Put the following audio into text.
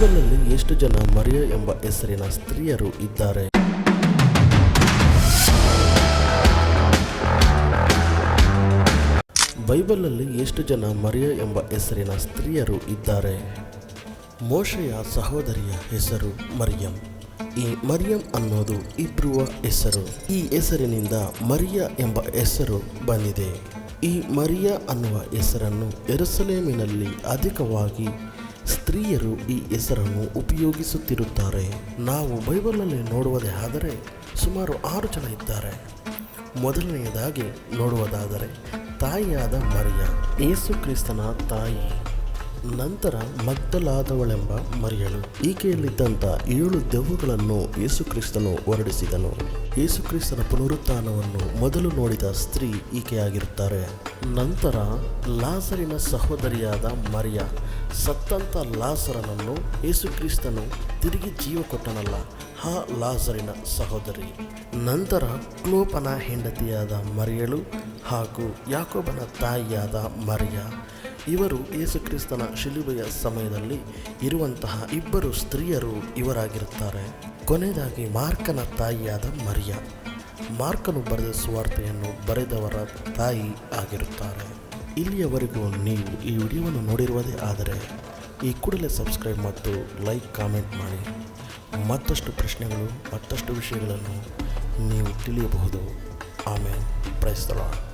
ಬೈಬಲ್ನಲ್ಲಿ ಎಷ್ಟು ಜನ ಮರಿಯ ಎಂಬ ಹೆಸರಿನ ಸ್ತ್ರೀಯರು ಇದ್ದಾರೆ? ಬೈಬಲ್ನಲ್ಲಿ ಎಷ್ಟು ಜನ ಮರಿಯ ಎಂಬ ಹೆಸರಿನ ಸ್ತ್ರೀಯರು ಇದ್ದಾರೆ? ಮೋಶೆಯ ಸಹೋದರಿಯ ಹೆಸರು ಮರಿಯಂ. ಈ ಮರಿಯಂ ಅನ್ನೋದು ಇಬ್ರುವ ಹೆಸರು. ಈ ಹೆಸರಿನಿಂದ ಮರಿಯ ಎಂಬ ಹೆಸರು ಬಂದಿದೆ. ಈ ಮರಿಯ ಅನ್ನುವ ಹೆಸರನ್ನು ಎರಸಲೇಮಿನಲ್ಲಿ ಅಧಿಕವಾಗಿ ಸ್ತ್ರೀಯರು ಈ ಹೆಸರನ್ನು ಉಪಯೋಗಿಸುತ್ತಿರುತ್ತಾರೆ. ನಾವು ಬೈಬಲ್ನಲ್ಲಿ ನೋಡುವುದೇ ಆದರೆ ಸುಮಾರು ಆರು ಜನ ಇದ್ದಾರೆ. ಮೊದಲನೆಯದಾಗಿ ನೋಡುವುದಾದರೆ ತಾಯಿಯಾದ ಮರಿಯ, ಯೇಸು ಕ್ರಿಸ್ತನ ತಾಯಿ. ನಂತರ ಮಗ್ದಲಾದವಳೆಂಬ ಮರಿಯಳು. ಈಕೆಯಲ್ಲಿದ್ದಂಥ ಏಳು ದೆವ್ವಗಳನ್ನು ಯೇಸುಕ್ರಿಸ್ತನು ಹೊರಡಿಸಿದನು. ಯೇಸುಕ್ರಿಸ್ತನ ಪುನರುತ್ಥಾನವನ್ನು ಮೊದಲು ನೋಡಿದ ಸ್ತ್ರೀ ಈಕೆಯಾಗಿರುತ್ತಾರೆ. ನಂತರ ಲಾಸರಿನ ಸಹೋದರಿಯಾದ ಮರಿಯ ಸತ್ತಂತ ಲಾಸರನನ್ನು ಯೇಸುಕ್ರಿಸ್ತನು ತಿರುಗಿ ಜೀವ ಕೊಟ್ಟನಲ್ಲ ಹಾ ಲಾಸರಿನ ಸಹೋದರಿ. ನಂತರ ಕ್ಲೋಪನ ಹೆಂಡತಿಯಾದ ಮರಿಯಳು ಹಾಗೂ ಯಾಕೋಬನ ತಾಯಿಯಾದ ಮರಿಯ ಇವರು ಯೇಸುಕ್ರಿಸ್ತನ ಶಿಲುಬೆಯ ಸಮಯದಲ್ಲಿ ಇರುವಂತಹ ಇಬ್ಬರು ಸ್ತ್ರೀಯರು ಇವರಾಗಿರುತ್ತಾರೆ. ಕೊನೆಯದಾಗಿ ಮಾರ್ಕನ ತಾಯಿಯಾದ ಮರಿಯ. ಮಾರ್ಕನು ಬರೆದ ಸುವಾರ್ತೆಯನ್ನು ಬರೆದವರ ತಾಯಿ ಆಗಿರುತ್ತಾರೆ. ಇಲ್ಲಿಯವರೆಗೂ ನೀವು ಈ ವಿಡಿಯೋವನ್ನು ನೋಡಿರುವುದೇ ಆದರೆ, ಈ ಕೂಡಲೇ ಸಬ್ಸ್ಕ್ರೈಬ್ ಮತ್ತು ಲೈಕ್, ಕಾಮೆಂಟ್ ಮಾಡಿ. ಮತ್ತಷ್ಟು ಪ್ರಶ್ನೆಗಳು, ಮತ್ತಷ್ಟು ವಿಷಯಗಳನ್ನು ನೀವು ತಿಳಿಯಬಹುದು. ಆಮೇಲೆ ಪ್ರೈಸ್ತಳ